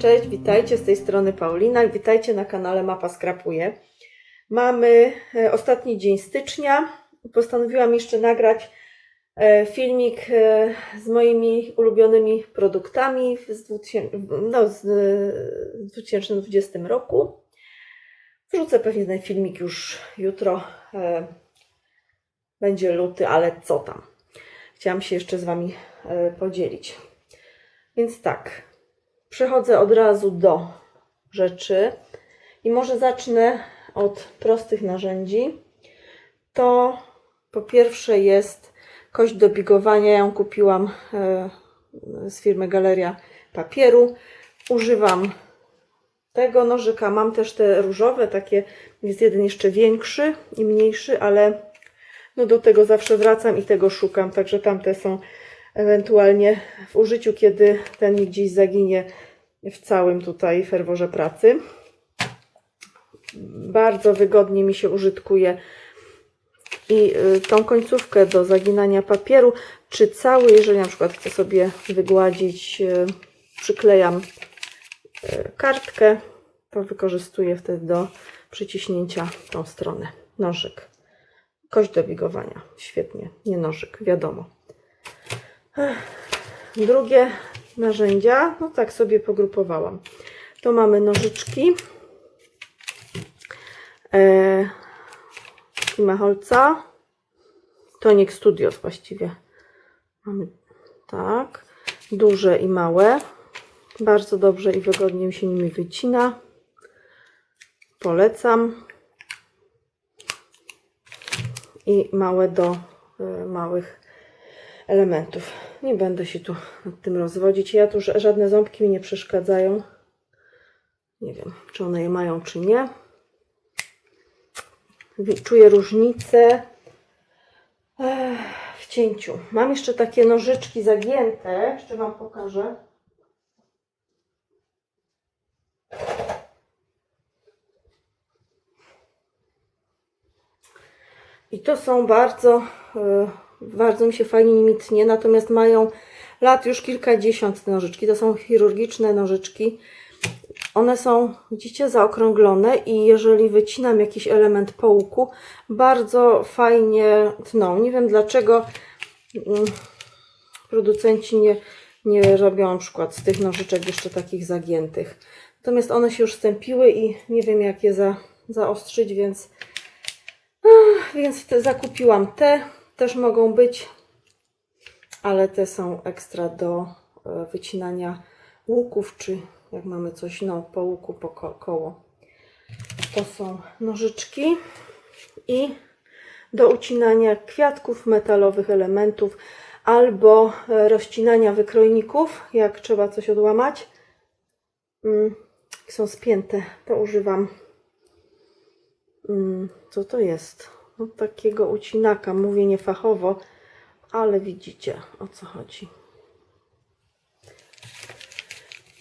Cześć, witajcie z tej strony Paulina. Witajcie na kanale Mapa Skrapuje. Mamy e, ostatni dzień stycznia. Postanowiłam jeszcze nagrać e, filmik e, z moimi ulubionymi produktami z 2000, no, z e, 2020 roku. Wrzucę pewnie ten filmik już jutro. Będzie luty, ale co tam. Chciałam się jeszcze z Wami podzielić. Więc tak, przechodzę od razu do rzeczy i może zacznę od prostych narzędzi. To po pierwsze jest kość do bigowania. Ja ją kupiłam e, z firmy Galeria Papieru. Używam tego nożyka. Mam też te różowe, takie jest jeden jeszcze większy i mniejszy, ale no do tego zawsze wracam i tego szukam, także tamte są ewentualnie w użyciu, kiedy ten gdzieś zaginie w całym tutaj ferworze pracy. Bardzo wygodnie mi się użytkuje i y, tą końcówkę do zaginania papieru, czy cały, jeżeli na przykład chcę sobie wygładzić, y, przyklejam y, kartkę, to wykorzystuję wtedy do przyciśnięcia tą stronę. Nożyk. Kość do bigowania. Świetnie. Nie nożyk, wiadomo. Drugie narzędzia, no tak sobie pogrupowałam. To mamy nożyczki. E, Kimaholca. Tonik Studios właściwie. Mamy tak. Duże i małe. Bardzo dobrze i wygodnie mi się nimi wycina. Polecam. I małe do y, małych elementów. Nie będę się tu nad tym rozwodzić. Ja tu żadne ząbki mi nie przeszkadzają. Nie wiem, czy one je mają, czy nie. Czuję różnicę Ech, w cięciu. Mam jeszcze takie nożyczki zagięte. Jeszcze Wam pokażę. I to są bardzo, e, bardzo mi się fajnie nimi tnie, natomiast mają lat już kilkadziesiąt te nożyczki. To są chirurgiczne nożyczki. One są, widzicie, zaokrąglone i jeżeli wycinam jakiś element po łuku, bardzo fajnie tną. Nie wiem dlaczego mm, producenci nie, nie robią na przykład z tych nożyczek jeszcze takich zagiętych. Natomiast one się już stępiły i nie wiem jak je za, zaostrzyć, więc więc te zakupiłam te, też mogą być, ale te są ekstra do e, wycinania łuków, czy jak mamy coś no, po łuku, po ko koło. To są nożyczki i do ucinania kwiatków, metalowych elementów albo e, rozcinania wykrojników, jak trzeba coś odłamać. Mm, są spięte, to używam Mm, Co to jest? Takiego ucinaka, mówię niefachowo, ale widzicie o co chodzi.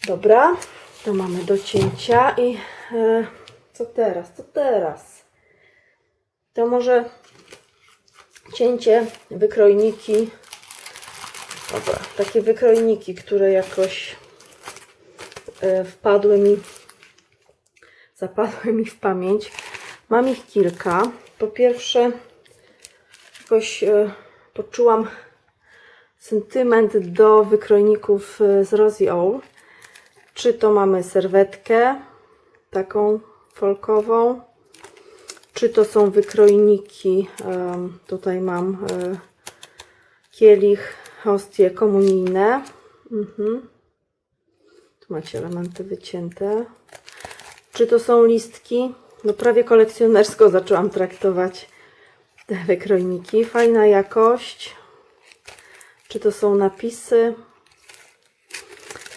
Dobra, to mamy do cięcia i e, co teraz? Co teraz? To może cięcie, wykrojniki. Dobra, takie wykrojniki, które jakoś e, wpadły mi, zapadły mi w pamięć. Mam ich kilka. Po pierwsze, jakoś e, poczułam sentyment do wykrojników e, z Rosie Owl. Czy to mamy serwetkę taką folkową, czy to są wykrojniki. tutaj mam e, kielich, hostie komunijne. Mhm. Tu macie elementy wycięte. Czy to są listki? No prawie kolekcjonersko zaczęłam traktować te wykrojniki. Fajna jakość. Czy to są napisy?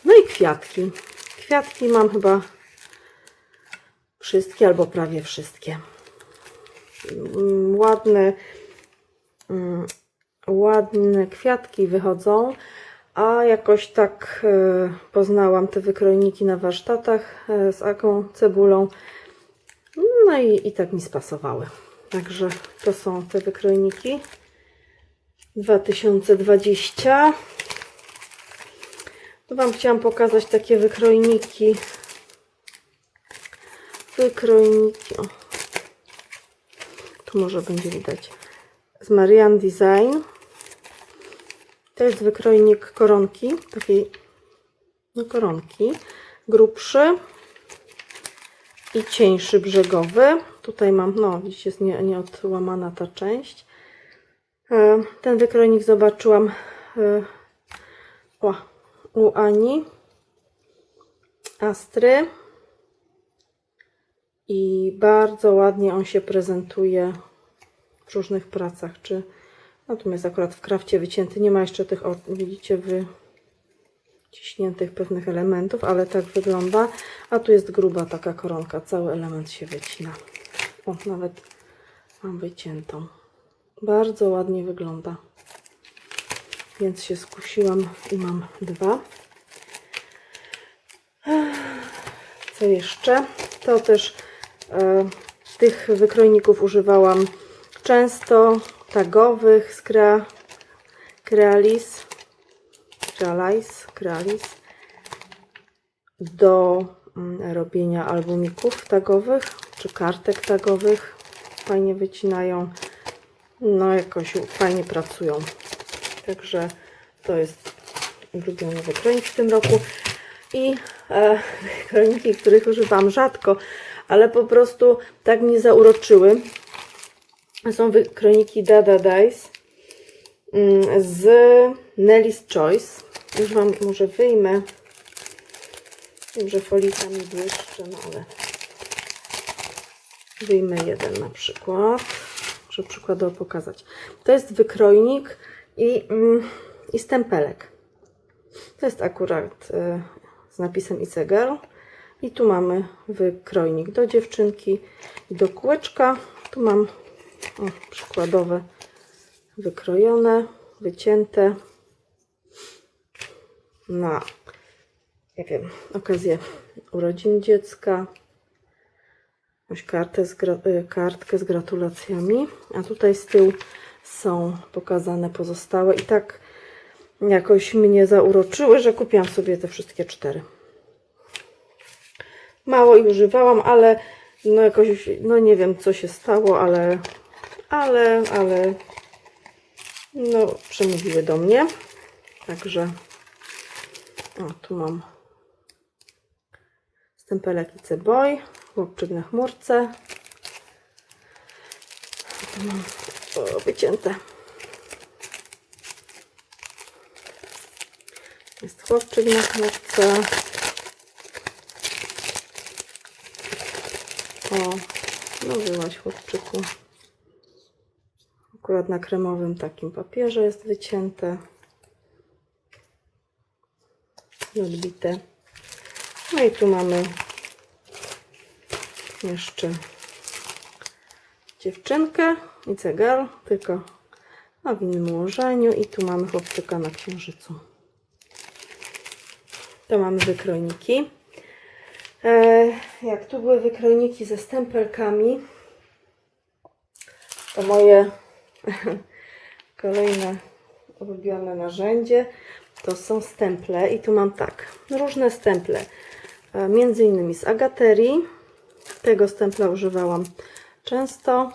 No i kwiatki. Kwiatki mam chyba wszystkie albo prawie wszystkie. Mm, Ładne, mm, ładne kwiatki wychodzą, a jakoś tak e, poznałam te wykrojniki na warsztatach e, z aką cebulą. No i, i tak mi spasowały. Także to są te wykrojniki 2020. Tu Wam chciałam pokazać takie wykrojniki. Wykrojniki. O. Tu może będzie widać. Z Marian Design. To jest wykrojnik koronki. Takiej no koronki. Grubszy i cieńszy brzegowy. Tutaj mam, no widzicie, jest nie, nieodłamana ta część. E, Ten wykrojnik zobaczyłam e, o, u Ani Astry i bardzo ładnie on się prezentuje w różnych pracach, czy natomiast akurat w krafcie wycięty nie ma jeszcze tych, widzicie wy ciśniętych pewnych elementów, ale tak wygląda, a tu jest gruba taka koronka, cały element się wycina. O, nawet mam wyciętą. Bardzo ładnie wygląda. Więc się skusiłam i mam dwa. Co jeszcze? To też e, tych wykrojników używałam często, tagowych z Crea, Crealis, Crealis, Crealis do mm, robienia albumików tagowych czy kartek tagowych. Fajnie wycinają, no jakoś fajnie pracują. Także to jest ulubiony wykrojnik w tym roku. I e, wykroinki, których używam rzadko, ale po prostu tak mnie zauroczyły. Są wykrojniki Dada Dice mm, z Nelly's Choice. Już Wam może wyjmę. Wiem, że folika mi błyszczy, no ale wyjmę jeden na przykład, żeby przykładowo pokazać. To jest wykrojnik i, mm, i stempelek. To jest akurat y, z napisem It's. I tu mamy wykrojnik do dziewczynki i do kółeczka. Tu mam o, przykładowe wykrojone, wycięte na nie wiem, okazję urodzin dziecka. Jakąś kartę z, y, kartkę z gratulacjami. A tutaj z tyłu są pokazane pozostałe. I tak jakoś mnie zauroczyły, że kupiłam sobie te wszystkie cztery. Mało ich używałam, ale no jakoś, no nie wiem co się stało, ale, ale, ale no przemówiły do mnie. Także o, tu mam stempelek IC Boy, chłopczyk na chmurce. Tu mam o, wycięte. Jest chłopczyk na chmurce. O, no wyłaś chłopczyku. Akurat na kremowym takim papierze jest wycięte. Odbite. No i tu mamy jeszcze dziewczynkę i cegal, tylko no, w innym ułożeniu. I tu mamy chłopczyka na księżycu. To mamy wykrojniki. E, jak tu były wykrojniki ze stempelkami, to moje kolejne ulubione narzędzie to są stemple i tu mam tak, różne stemple, e, między innymi z Agaterii, tego stempla używałam często,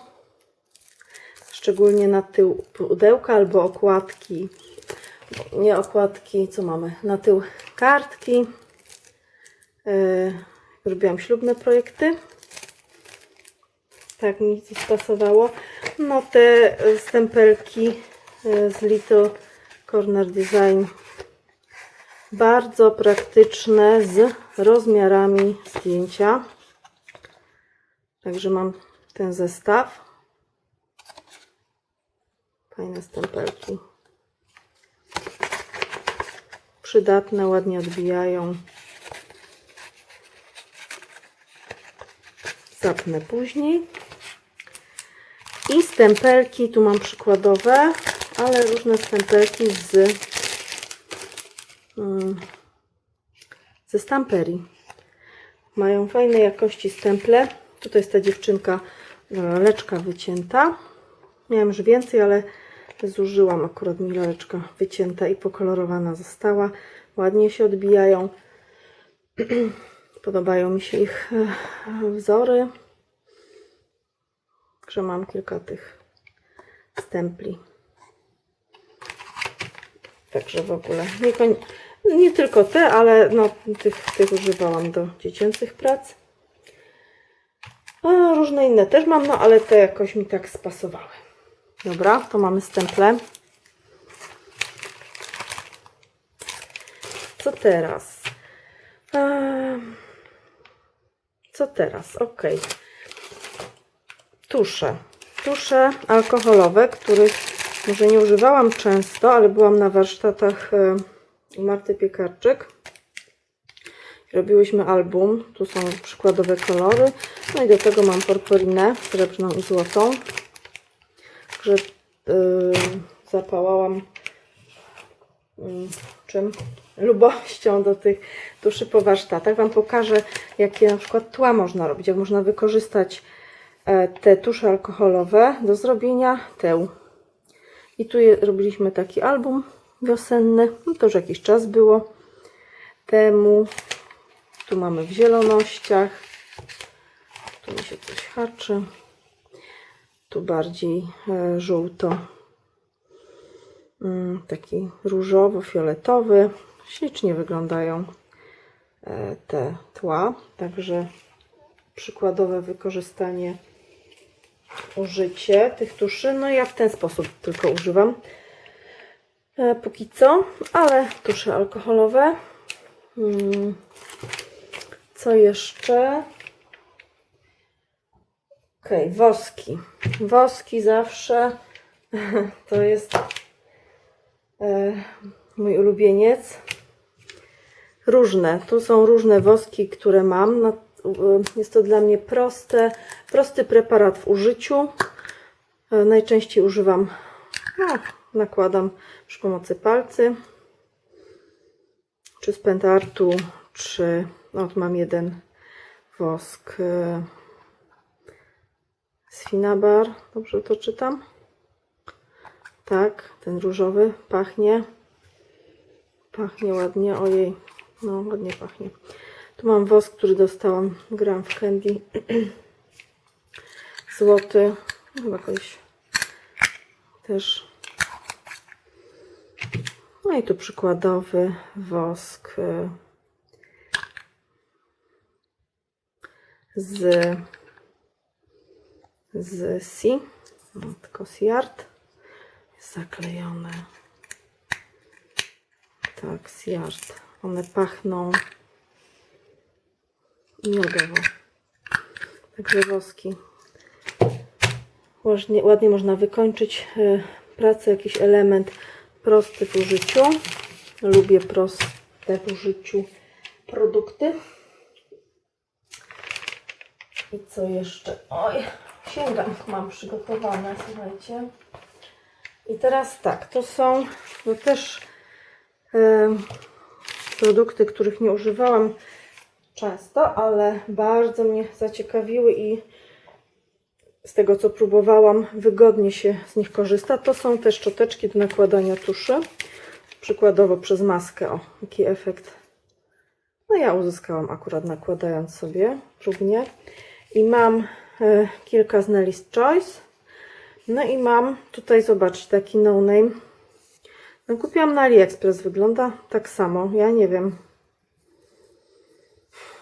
szczególnie na tył pudełka albo okładki, nie okładki, co mamy, na tył kartki, Yy, robiłam ślubne projekty. Tak mi spasowało. No te stempelki yy, z Little Corner Design bardzo praktyczne z rozmiarami zdjęcia. Także mam ten zestaw. Fajne stempelki. Przydatne, ładnie odbijają. zapnę później. I stempelki, tu mam przykładowe, ale różne stempelki z ze stamperii. Mają fajnej jakości stemple. Tutaj jest ta dziewczynka e, leczka wycięta. Miałem już więcej, ale zużyłam akurat mi laleczka wycięta i pokolorowana została. ładnie się odbijają. Podobają mi się ich e, wzory. Także mam kilka tych stempli. Także w ogóle nie, koń- nie tylko te, ale no, tych, tych używałam do dziecięcych prac. A różne inne też mam, no ale te jakoś mi tak spasowały. Dobra, to mamy stemple. Co teraz? Co teraz? Ok. Tusze. Tusze alkoholowe, których może nie używałam często, ale byłam na warsztatach e, Marty Piekarczyk. Robiłyśmy album. Tu są przykładowe kolory. No i do tego mam porporinę srebrną i złotą. Także yy, zapałałam mm, czym? Lubością do tych tuszy po warsztatach. Wam pokażę, jakie na przykład tła można robić, jak można wykorzystać e, te tusze alkoholowe do zrobienia teł. I tu je, robiliśmy taki album wiosenny. No to już jakiś czas było temu. Tu mamy w zielonościach. Tu mi się coś haczy. Tu bardziej e, żółto. Mm, taki różowo-fioletowy. Ślicznie wyglądają e, te tła. Także przykładowe wykorzystanie, użycie tych tuszy. No ja w ten sposób tylko używam. E, póki co, ale tusze alkoholowe. Mm, co jeszcze? Ok, woski. Woski zawsze to jest e, mój ulubieniec. Różne. Tu są różne woski, które mam. E, jest to dla mnie proste, prosty preparat w użyciu. Najczęściej używam, no, nakładam przy pomocy palcy, czy z pentartu, czy no, mam jeden wosk e, z Finabar. Dobrze to czytam? Tak, ten różowy pachnie. Pachnie ładnie, ojej, no ładnie pachnie. Tu mam wosk, który dostałam, gram w Candy. Złoty, chyba kogoś też. No i tu przykładowy wosk y, z z Si, tylko Siart zaklejone. Tak, Siart. One pachną miodowo. Także woski. Ładnie, ładnie można wykończyć y, pracę, jakiś element prosty w użyciu. Lubię proste w użyciu produkty. I co jeszcze? Oj, sięgam, mam przygotowane, słuchajcie. I teraz tak, to są no też e, produkty, których nie używałam często, ale bardzo mnie zaciekawiły i z tego co próbowałam, wygodnie się z nich korzysta. To są te szczoteczki do nakładania tuszy. Przykładowo przez maskę. O, jaki efekt. No ja uzyskałam akurat nakładając sobie próbnie. I mam e, kilka z Nelly's Choice. No i mam tutaj, zobaczcie, taki no name. No, kupiłam na AliExpress, wygląda tak samo. Ja nie wiem.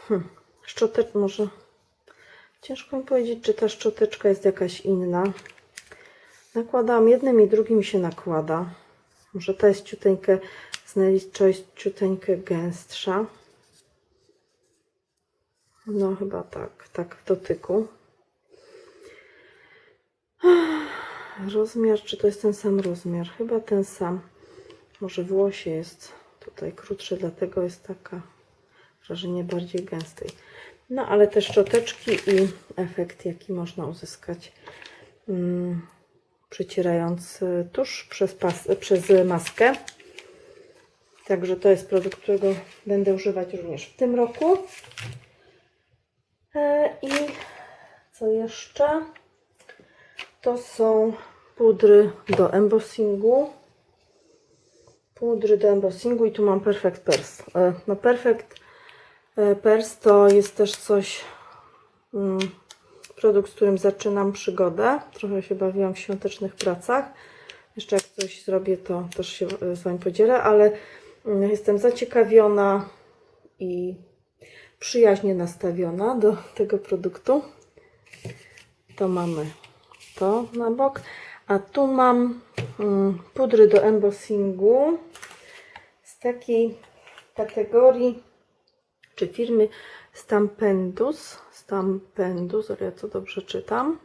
Hm. Może. Ciężko mi powiedzieć, czy ta szczoteczka jest jakaś inna. Nakładam jednym i drugim się nakłada. Może ta jest ciuteńkę z Nelly's Choice, ciuteńkę gęstsza. No chyba tak, tak w dotyku. Rozmiar, czy to jest ten sam rozmiar? Chyba ten sam. Może włosie jest tutaj krótsze, dlatego jest taka wrażenie bardziej gęstej. No ale te szczoteczki i efekt, jaki można uzyskać mm, przycierając y, tusz przez, pas, przez maskę. Także to jest produkt, którego będę używać również w tym roku. E, I co jeszcze? To są pudry do embossingu. pudry do embossingu i tu mam Perfect Pers. E, No Perfect Pers to jest też coś, mm, produkt, z którym zaczynam przygodę. Trochę się bawiłam w świątecznych pracach. Jeszcze jak coś zrobię, to też się e, z Wami podzielę, ale mm, jestem zaciekawiona i przyjaźnie nastawiona do tego produktu. To mamy to na bok. A tu mam mm, pudry do embossingu z takiej kategorii czy firmy Stampendus. Stampendus, ale ja co dobrze czytam.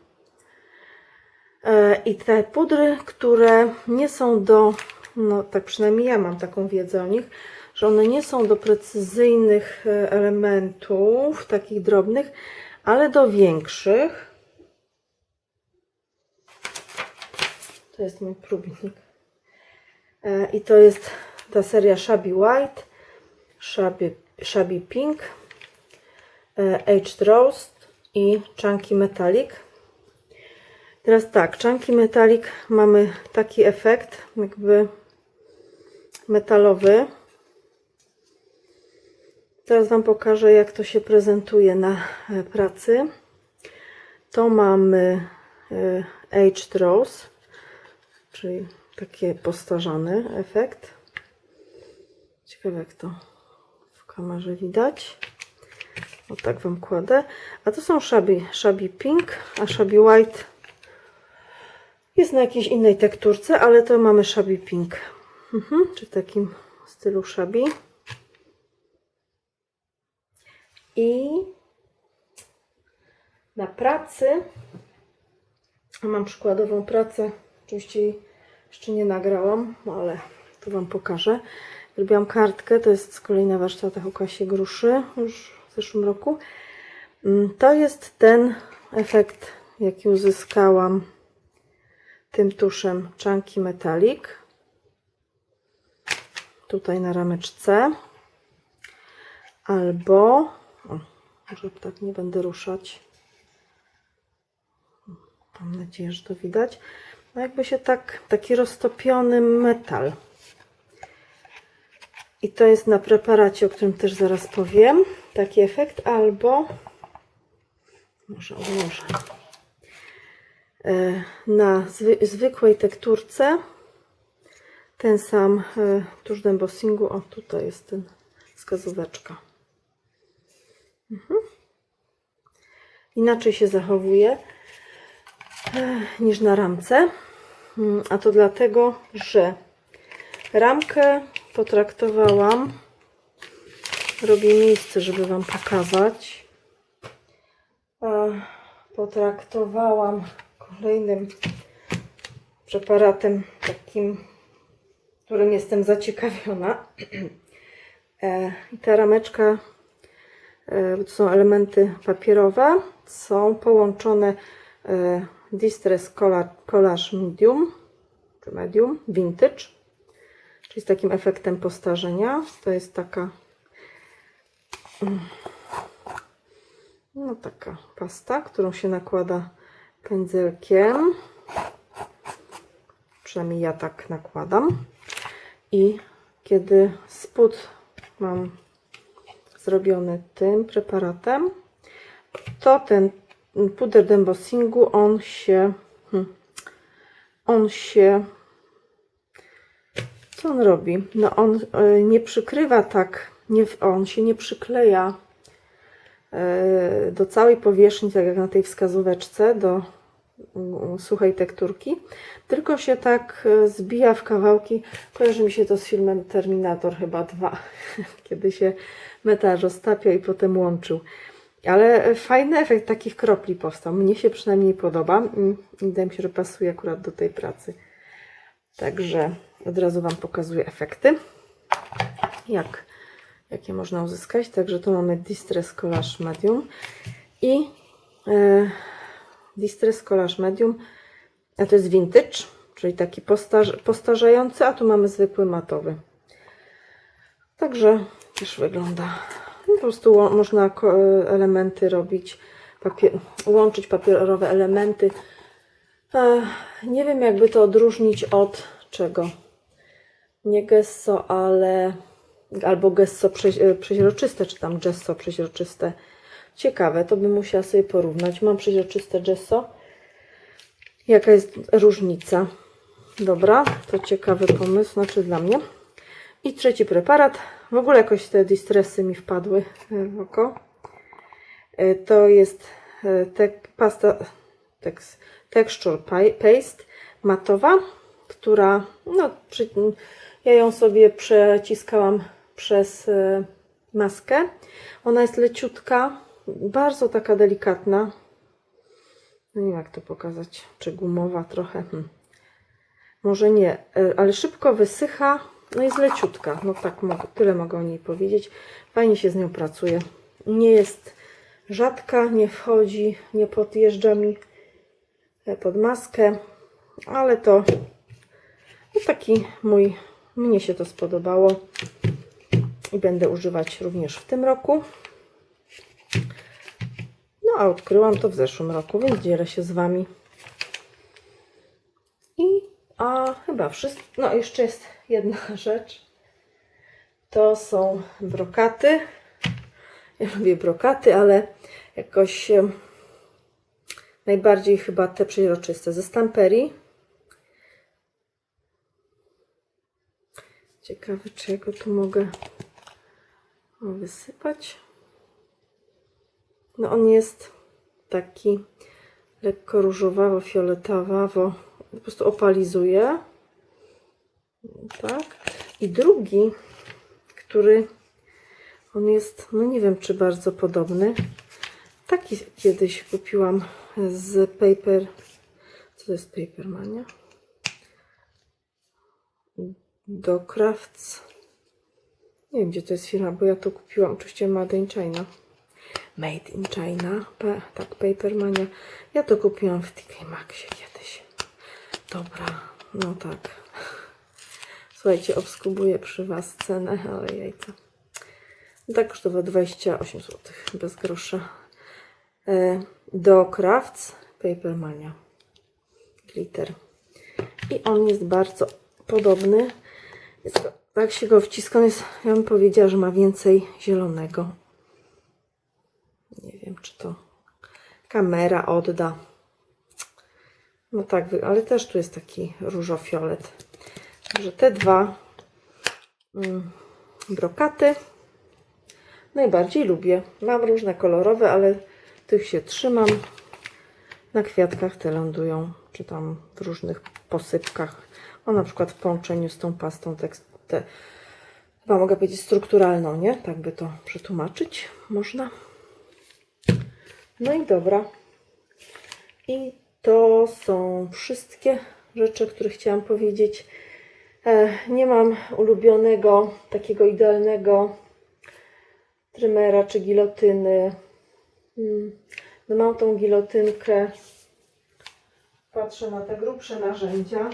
E, I te pudry, które nie są do, no tak przynajmniej ja mam taką wiedzę o nich, że one nie są do precyzyjnych e, elementów, takich drobnych, ale do większych. To jest mój próbnik. E, I to jest ta seria Shabby White, Shabby, Shabby Pink, e, Aged Roast i Chunky Metallic. Teraz tak, Chunky Metallic mamy taki efekt, jakby metalowy. Teraz Wam pokażę, jak to się prezentuje na e, pracy. To mamy e, Aged Rose, czyli taki postarzany efekt. Ciekawe, jak to kamerze widać. O tak Wam kładę. A to są Shabby, shabby Pink, a Shabby White jest na jakiejś innej tekturce, ale to mamy Shabby Pink. Mhm, czy w takim stylu Shabby. I na pracy mam przykładową pracę. Oczywiście jeszcze nie nagrałam, ale tu Wam pokażę. Zrobiłam kartkę, to jest z kolei na warsztatach o Kasie Gruszy już w zeszłym roku. Mm, To jest ten efekt, jaki uzyskałam tym tuszem Chunky Metallic. Tutaj na rameczce. Albo, o, może tak nie będę ruszać. Mam nadzieję, że to widać. No jakby się tak, taki roztopiony metal. I to jest na preparacie, o którym też zaraz powiem. Taki efekt, albo może odłożę. E, Na zwy, zwykłej tekturce ten sam e, tusz do embossingu. O, tutaj jest ten wskazóweczka. Mhm. Inaczej się zachowuje e, niż na ramce. Mm, A to dlatego, że ramkę potraktowałam. Robię miejsce, żeby Wam pokazać. Potraktowałam kolejnym preparatem takim, którym jestem zaciekawiona. E, I ta rameczka e, to są elementy papierowe, są połączone e, Distress Colla- Collage Medium, czy Medium, Vintage, czyli z takim efektem postarzenia. To jest taka mm, no taka pasta, którą się nakłada pędzelkiem. Przynajmniej ja tak nakładam. I kiedy spód mam zrobiony tym preparatem, to ten puder do embossingu, on się hmm, on się co on robi? No on y, nie przykrywa tak, nie, on się nie przykleja y, do całej powierzchni, tak jak na tej wskazóweczce, do mm, suchej tekturki, tylko się tak y, zbija w kawałki. Kojarzy mi się to z filmem Terminator chyba 2, kiedy się metal roztapiał i potem łączył. Ale fajny efekt takich kropli powstał. Mnie się przynajmniej podoba wydaje mi się, że pasuje akurat do tej pracy. Także od razu Wam pokazuję efekty, jak, jakie można uzyskać. Także tu mamy Distress Collage Medium i e, Distress Collage Medium, a to jest Vintage, czyli taki postarz, postarzający, a tu mamy zwykły matowy. Także też wygląda. Po prostu można ko- elementy robić, papier, łączyć papierowe elementy. E, nie wiem, jakby to odróżnić od czego. Nie gesso, ale albo gesso e, przeźroczyste, czy tam gesso przeźroczyste. Ciekawe, to bym musiała sobie porównać. Mam przeźroczyste gesso. Jaka jest różnica? Dobra, to ciekawy pomysł, znaczy dla mnie. I trzeci preparat. W ogóle jakoś te distressy mi wpadły e, w oko. E, To jest tek, pasta tex, Texture pa- Paste matowa, która, no, przy, ja ją sobie przeciskałam przez e, maskę. Ona jest leciutka, bardzo taka delikatna. No nie wiem jak to pokazać, czy gumowa trochę. Hmm. Może nie, e, ale szybko wysycha, no jest leciutka. No tak, tyle mogę o niej powiedzieć. Fajnie się z nią pracuje. Nie jest rzadka, nie wchodzi, nie podjeżdża mi e, pod maskę, ale to taki mój, mnie się to spodobało i będę używać również w tym roku. No a odkryłam to w zeszłym roku, więc dzielę się z Wami. I a chyba wszystko. No jeszcze jest jedna rzecz. To są brokaty. Ja lubię brokaty, ale jakoś najbardziej chyba te przeźroczyste ze stamperii. Ciekawe, czy ja go tu mogę wysypać. No on jest taki lekko różowawo-fioletowawo, po prostu opalizuje. Tak. I drugi, który on jest, no nie wiem, czy bardzo podobny. Taki kiedyś kupiłam z Paper. Co to jest Papermania? Do Crafts. Nie wiem, gdzie to jest firma, bo ja to kupiłam. Oczywiście Made in China. Made in China. Tak, Papermania. Ja to kupiłam w TK Maxie kiedyś. Dobra, no tak. Słuchajcie, obskubuję przy Was cenę, ale jajca. Tak kosztowało 28 zł, bez grosza. E, Do Crafts Papermania. Glitter. I on jest bardzo podobny. Jak się go wciska, on jest, ja bym powiedziała, że ma więcej zielonego. Nie wiem, czy to kamera odda. No tak, ale też tu jest taki różofiolet. Także te dwa mm, brokaty najbardziej lubię. Mam różne kolorowe, ale tych się trzymam. Na kwiatkach te lądują, czy tam w różnych posypkach. O na przykład w połączeniu z tą pastą tekst, te, chyba mogę powiedzieć strukturalną, nie? Tak by to przetłumaczyć można. No i dobra. I to są wszystkie rzeczy, o których chciałam powiedzieć. E, Nie mam ulubionego, takiego idealnego trymera czy gilotyny. Mm, No mam tą gilotynkę. Patrzę na te grubsze narzędzia.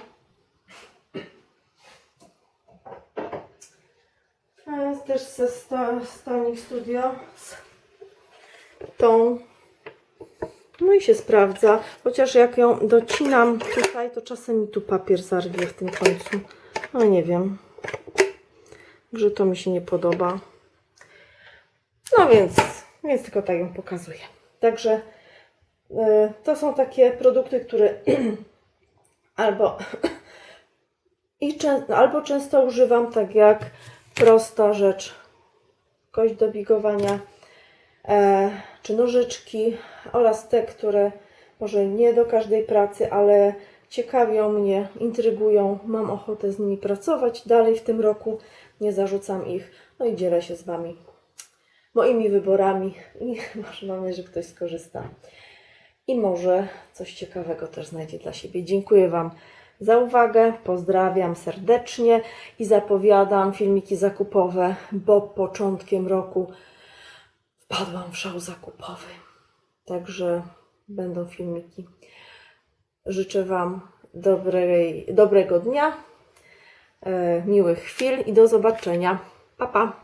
A jest też ze sta- Stonic Studio z tą. No i się sprawdza. Chociaż jak ją docinam tutaj, to czasem mi tu papier zarwie w tym końcu. No nie wiem. Że to mi się nie podoba. No więc, więc tylko tak ją pokazuję. Także e, to są takie produkty, które albo, i albo często używam, tak jak prosta rzecz, kość do bigowania, e, czy nożyczki oraz te, które może nie do każdej pracy, ale ciekawią mnie, intrygują, mam ochotę z nimi pracować dalej w tym roku, nie zarzucam ich, no i dzielę się z Wami moimi wyborami. I może mam nadzieję, że ktoś skorzysta. I może coś ciekawego też znajdzie dla siebie. Dziękuję Wam za uwagę, pozdrawiam serdecznie i zapowiadam filmiki zakupowe, bo początkiem roku wpadłam w szał zakupowy. Także będą filmiki. Życzę Wam dobrej, dobrego dnia, e, miłych chwil i do zobaczenia. Pa, pa!